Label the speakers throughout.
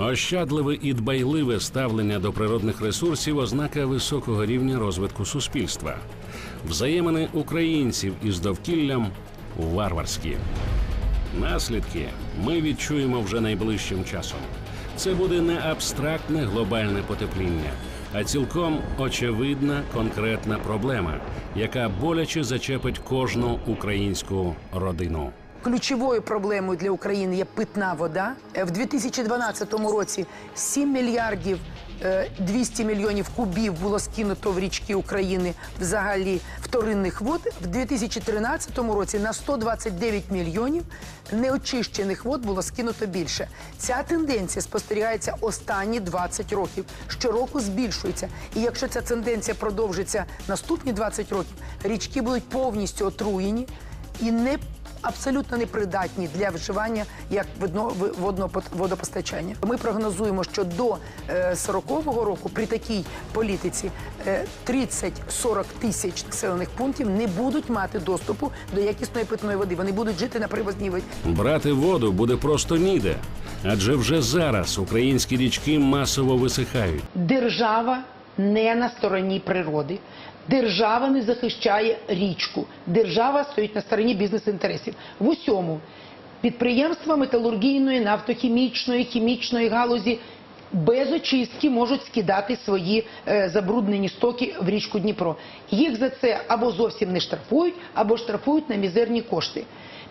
Speaker 1: Ощадливе і дбайливе ставлення до природних ресурсів ознака високого рівня розвитку суспільства. Взаємини українців із довкіллям варварські. Наслідки ми відчуємо вже найближчим часом. Це буде не абстрактне глобальне потепління, а цілком очевидна конкретна проблема, яка боляче зачепить кожну українську родину.
Speaker 2: Ключовою проблемою для України є питна вода. Е, В 2012 році 7 мільярдів е, 200 мільйонів кубів було скинуто в річки України взагалі вторинних вод. В 2013 році на 129 мільйонів неочищених вод було скинуто більше. Ця тенденція спостерігається останні 20 років. Щороку збільшується. І якщо ця тенденція продовжиться наступні 20 років, річки будуть повністю отруєні і не абсолютно непридатні для вживання як водопостачання. Ми прогнозуємо, що до е, 40-го року при такій політиці е, 30-40 тисяч населених пунктів не будуть мати доступу до якісної питної води. Вони будуть жити на привозній воді.
Speaker 1: Брати воду буде просто ніде, адже вже зараз українські річки масово висихають.
Speaker 2: Держава не на стороні природи. Держава не захищає річку. Держава стоїть на стороні бізнес-інтересів. В усьому підприємства металургійної, нафтохімічної, хімічної галузі без очистки можуть скидати свої е, забруднені стоки в річку Дніпро. Їх за це або зовсім не штрафують, або штрафують на мізерні кошти.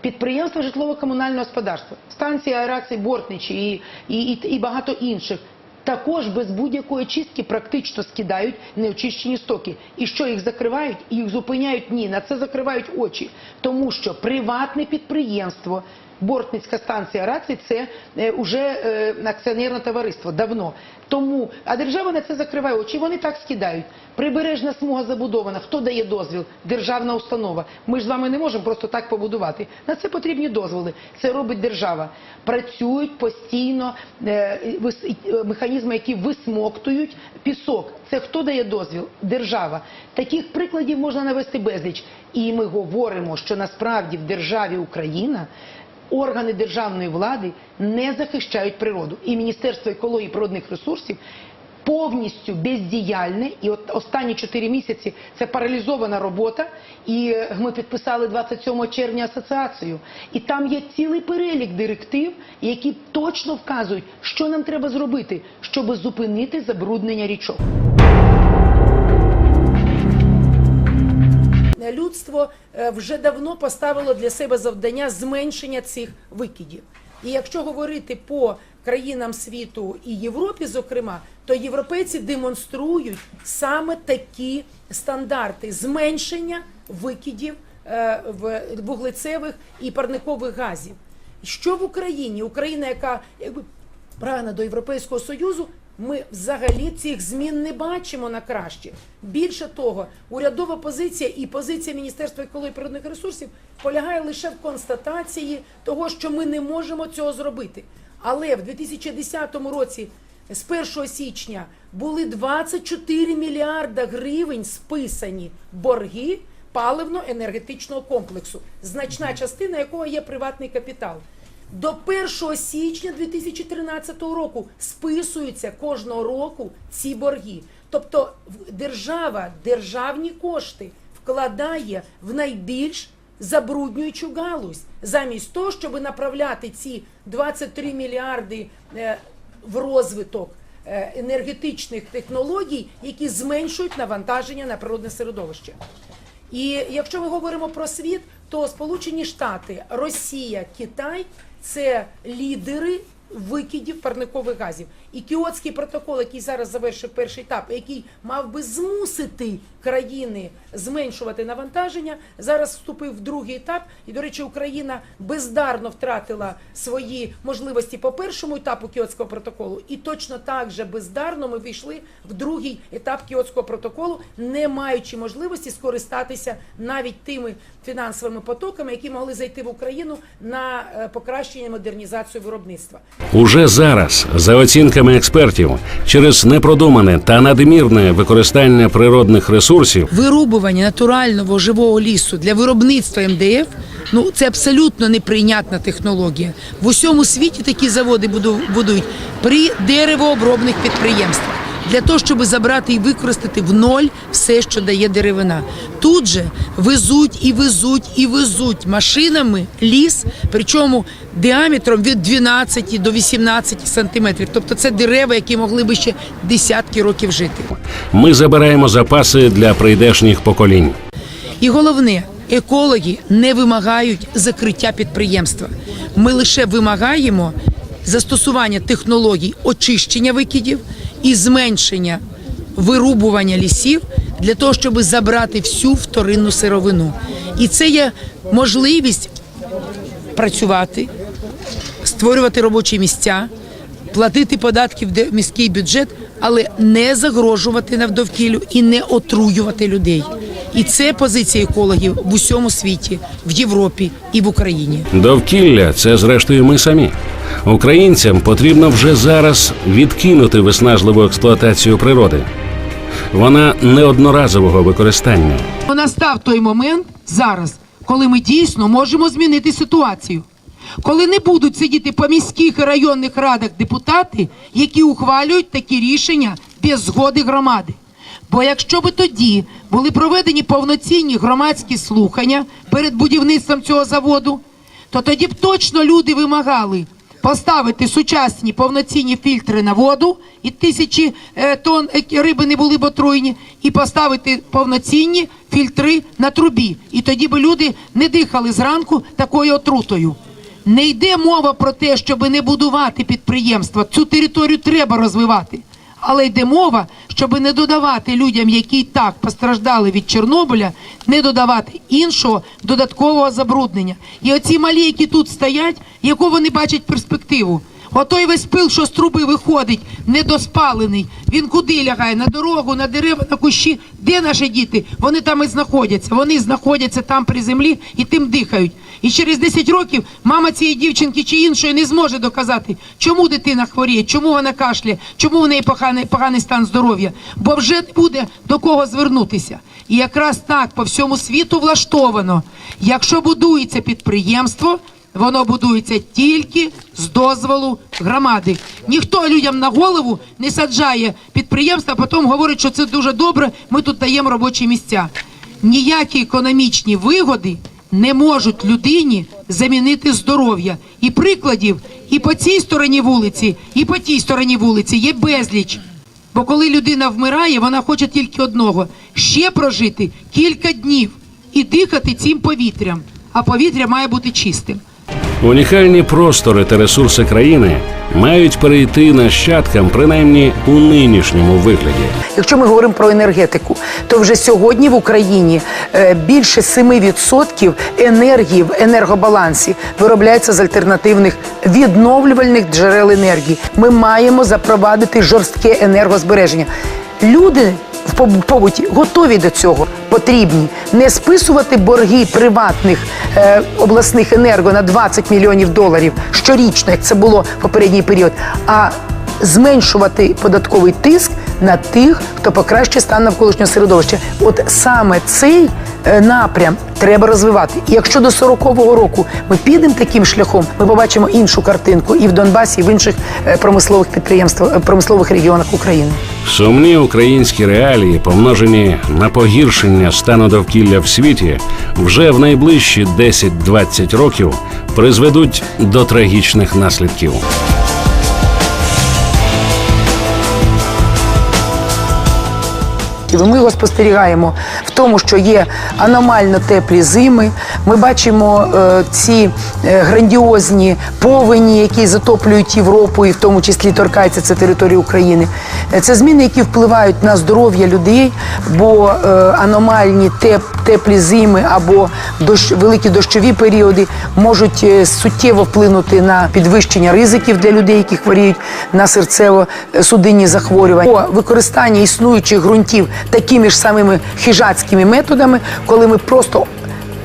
Speaker 2: Підприємства житлово-комунального господарства, станції аерації Бортничі і, і, і, і багато інших також без будь-якої чистки практично скидають неочищені стоки. І що їх закривають? Їх зупиняють? Ні, на це закривають очі. Тому що приватне підприємство, Бортницька станція аерації – це е, уже е, акціонерне товариство давно. Тому, а держава на це закриває очі, вони так скидають. Прибережна смуга забудована. Хто дає дозвіл? Державна установа. Ми ж з вами не можемо просто так побудувати. На це потрібні дозволи. Це робить держава. Працюють постійно е, е, механізми, які висмоктують пісок. Це хто дає дозвіл? Держава. Таких прикладів можна навести безліч. І ми говоримо, що насправді в державі Україна органи державної влади не захищають природу. І Міністерство екології і природних ресурсів повністю бездіяльне. І от останні чотири місяці це паралізована робота. І е, ми підписали 27 червня асоціацію. І там є цілий перелік директив, які точно вказують, що нам треба зробити, щоб зупинити забруднення річок.
Speaker 3: Людство е, вже давно поставило для себе завдання зменшення цих викидів. І якщо говорити по країнам світу і Європі, зокрема, то європейці демонструють саме такі стандарти зменшення викидів е, вуглецевих і парникових газів. Що в Україні? Україна, яка прагне до Європейського Союзу, ми взагалі цих змін не бачимо на краще. Більше того, урядова позиція і позиція Міністерства екології і природних ресурсів полягає лише в констатації того, що ми не можемо цього зробити. Але в 2010 році, з 1 січня, були 24 мільярда гривень списані борги паливно-енергетичного комплексу, значна частина якого є приватний капітал. До 1 січня 2013 року списуються кожного року ці борги. Тобто держава державні кошти вкладає в найбільш забруднюючу галузь, замість того, щоб направляти ці 23 мільярди е, в розвиток е, енергетичних технологій, які зменшують навантаження на природне середовище. І якщо ми говоримо про світ, то Сполучені Штати, Росія, Китай це лідери викидів парникових газів. І Кіотський протокол, який зараз завершив перший етап, який мав би змусити країни зменшувати навантаження, зараз вступив в другий етап. І, до речі, Україна бездарно втратила свої можливості по першому етапу Кіотського протоколу, і точно так же бездарно ми війшли в другий етап Кіотського протоколу, не маючи можливості скористатися навіть тими фінансовими потоками, які могли зайти в Україну на е, покращення модернізацію виробництва.
Speaker 1: Уже зараз, за оцінками експертів, через непродумане та надмірне використання природних ресурсів
Speaker 3: Вирубування натурального живого лісу для виробництва МДФ ну це абсолютно неприйнятна технологія. В усьому світі такі заводи буду- будують при деревообробних підприємствах. Для того, щоб забрати і використати в ноль все, що дає деревина. Тут же везуть і везуть і везуть машинами ліс, причому діаметром від 12 до 18 сантиметрів. Тобто це дерева, які могли би ще десятки років жити.
Speaker 1: ми забираємо запаси для прийдешніх поколінь.
Speaker 3: І головне, екологи не вимагають закриття підприємства. Ми лише вимагаємо застосування технологій очищення викидів і зменшення вирубування лісів для того, щоб забрати всю вторинну сировину. І це є можливість працювати, створювати робочі місця, платити податки в міський бюджет, але не загрожувати навдовкіллю і не отруювати людей. І це позиція екологів в усьому світі, в Європі і в Україні.
Speaker 1: Довкілля це зрештою ми самі. Українцям потрібно вже зараз відкинути виснажливу експлуатацію природи. Вона неодноразового використання.
Speaker 2: Настав той момент зараз, коли ми дійсно можемо змінити ситуацію. Коли не будуть сидіти по міських і районних радах депутати, які ухвалюють такі рішення без згоди громади. Бо якщо би тоді були проведені повноцінні громадські слухання перед будівництвом цього заводу, то тоді б точно люди вимагали поставити сучасні повноцінні фільтри на воду, і тисячі е, тонн е, риби не були б отруєні, і поставити повноцінні фільтри на трубі. І тоді б люди не дихали зранку такою отрутою. Не йде мова про те, щоб не будувати підприємства. Цю територію треба розвивати. Але йде мова, щоб не додавати людям, які й так постраждали від Чорнобиля, не додавати іншого додаткового забруднення. І оці малі, які тут стоять, яку вони бачать перспективу. Отой весь пил, що з труби виходить, недоспалений. Він куди лягає? На дорогу, на дерева, на кущі. Де наші діти? Вони там і знаходяться. Вони знаходяться там при землі і тим дихають. І через 10 років мама цієї дівчинки чи іншої не зможе доказати, чому дитина хворіє, чому вона кашляє, чому в неї поганий, поганий стан здоров'я. Бо вже не буде до кого звернутися. І якраз так по всьому світу влаштовано. Якщо будується підприємство, Воно будується тільки з дозволу громади. Ніхто людям на голову не саджає підприємства, потім говорить, що це дуже добре. Ми тут даємо робочі місця. Ніякі економічні вигоди не можуть людині замінити здоров'я. І прикладів і по цій стороні вулиці, і по тій стороні вулиці є безліч. Бо коли людина вмирає, вона хоче тільки одного ще прожити кілька днів і дихати цим повітрям. А повітря має бути чистим.
Speaker 1: Унікальні простори та ресурси країни мають перейти нащадкам, принаймні у нинішньому вигляді.
Speaker 2: Якщо ми говоримо про енергетику, то вже сьогодні в Україні е, більше 7% енергії в енергобалансі виробляється з альтернативних відновлювальних джерел енергії. Ми маємо запровадити жорстке енергозбереження. Люди в побуті готові до цього. Потрібні не списувати борги приватних е, обласних енерго на 20 мільйонів доларів щорічно, як це було в попередній період, а зменшувати податковий тиск на тих, хто покращує стан навколишнього середовища. От саме цей е, напрям треба розвивати. І якщо до 40-го року ми підемо таким шляхом, ми побачимо іншу картинку і в Донбасі, і в інших е, промислових підприємствах, е, промислових регіонах України.
Speaker 1: Сумні українські реалії, помножені на погіршення стану довкілля в світі, вже в найближчі 10-20 років призведуть до трагічних наслідків.
Speaker 2: І Ми його спостерігаємо в тому, що є аномально теплі зими. Ми бачимо е, ці е, грандіозні повені, які затоплюють Європу, і в тому числі торкаються це території України. Е, Це зміни, які впливають на здоров'я людей, бо е, аномальні теп, теплі зими або дощ, великі дощові періоди можуть е, суттєво вплинути на підвищення ризиків для людей, які хворіють на серцево-судинні захворювання. По використання існуючих ґрунтів такими ж самими хижацькими методами, коли ми просто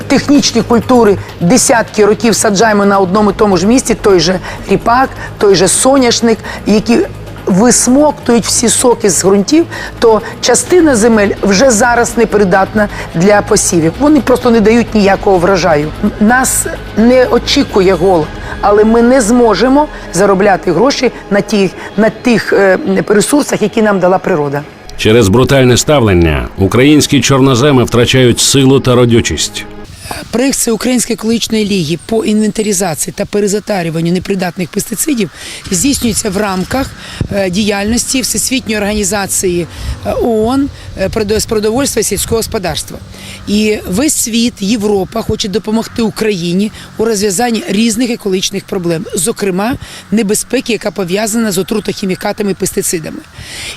Speaker 2: технічні культури десятки років саджаємо на одному і тому ж місці, той же ріпак, той же соняшник, які висмоктують всі соки з ґрунтів, то частина земель вже зараз непридатна для посівів. Вони просто не дають ніякого врожаю. Нас не очікує голод, але ми не зможемо заробляти гроші на тих, на тих е, ресурсах, які нам дала природа.
Speaker 1: Через брутальне ставлення українські чорноземи втрачають силу та родючість.
Speaker 2: Проект Всеукраїнської екологічної ліги по інвентаризації та перезатарюванню непридатних пестицидів здійснюється в рамках е, діяльності Всесвітньої організації е, ООН е, з продовольства і сільського господарства. І весь світ, Європа хоче допомогти Україні у розв'язанні різних екологічних проблем, зокрема небезпеки, яка пов'язана з отрутохімікатами і пестицидами.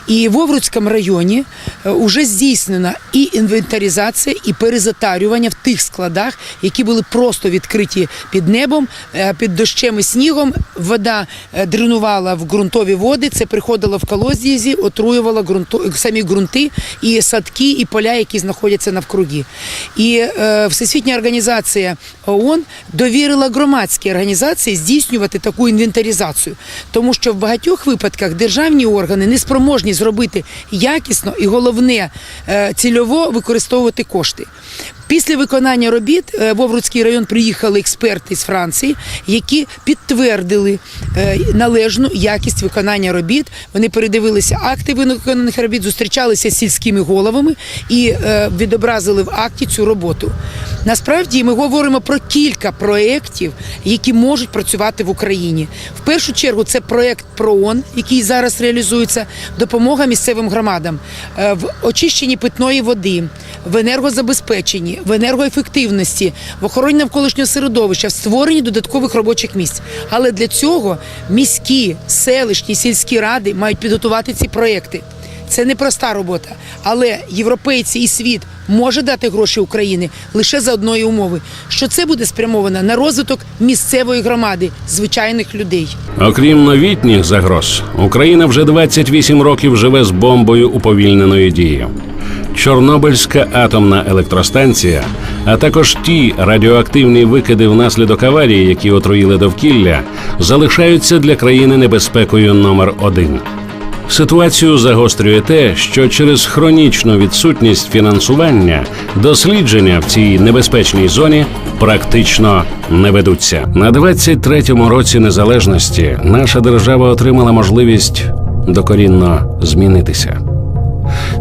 Speaker 2: І в Овруцькому районі вже здійснена і інвентаризація, і перезатарювання в тих складах, які були просто відкриті під небом, е, під дощем і снігом. Вода е, дренувала в ґрунтові води, це приходило в колодязі, отруювало ґрунту, самі ґрунти і садки, і поля, які знаходяться навкруги. І е, Всесвітня організація ООН довірила громадській організації здійснювати таку інвентаризацію, тому що в багатьох випадках державні органи не спроможні зробити якісно і головне е, цільово використовувати кошти. Після виконання робіт е, в Овруцький район приїхали експерти з Франції, які підтвердили е, належну якість виконання робіт. Вони передивилися акти виконаних робіт, зустрічалися з сільськими головами і е, відобразили в акті цю роботу. Насправді ми говоримо про кілька проєктів, які можуть працювати в Україні. В першу чергу це проєкт ПРООН, який зараз реалізується, допомога місцевим громадам в очищенні питної води, в енергозабезпеченні, в енергоефективності, в охороні навколишнього середовища, в створенні додаткових робочих місць. Але для цього міські, селищні, сільські ради мають підготувати ці проєкти. Це непроста робота, але європейці і світ може дати гроші Україні лише за одної умови, що це буде спрямовано на розвиток місцевої громади, звичайних людей.
Speaker 1: Окрім новітніх загроз, Україна вже 28 років живе з бомбою уповільненої дії. Чорнобильська атомна електростанція, а також ті радіоактивні викиди внаслідок аварії, які отруїли довкілля, залишаються для країни небезпекою номер один. Ситуацію загострює те, що через хронічну відсутність фінансування дослідження в цій небезпечній зоні практично не ведуться. На 23-му році незалежності наша держава отримала можливість докорінно змінитися.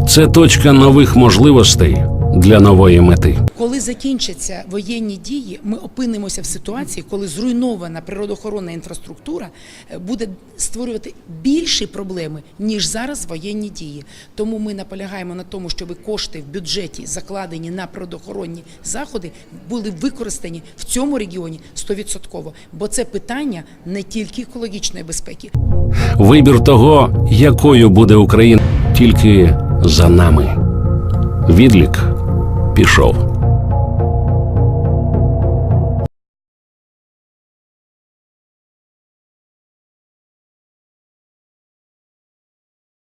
Speaker 1: Це точка нових можливостей для нової мети.
Speaker 2: Коли закінчаться воєнні дії, ми опинимося в ситуації, коли зруйнована природоохоронна інфраструктура е, буде створювати більші проблеми ніж зараз воєнні дії. Тому ми наполягаємо на тому, щоб кошти в бюджеті закладені на природоохоронні заходи були використані в цьому регіоні 100%. Бо це питання не тільки екологічної безпеки,
Speaker 1: Вибір того, якою буде Україна, тільки за нами. Відлік пішов.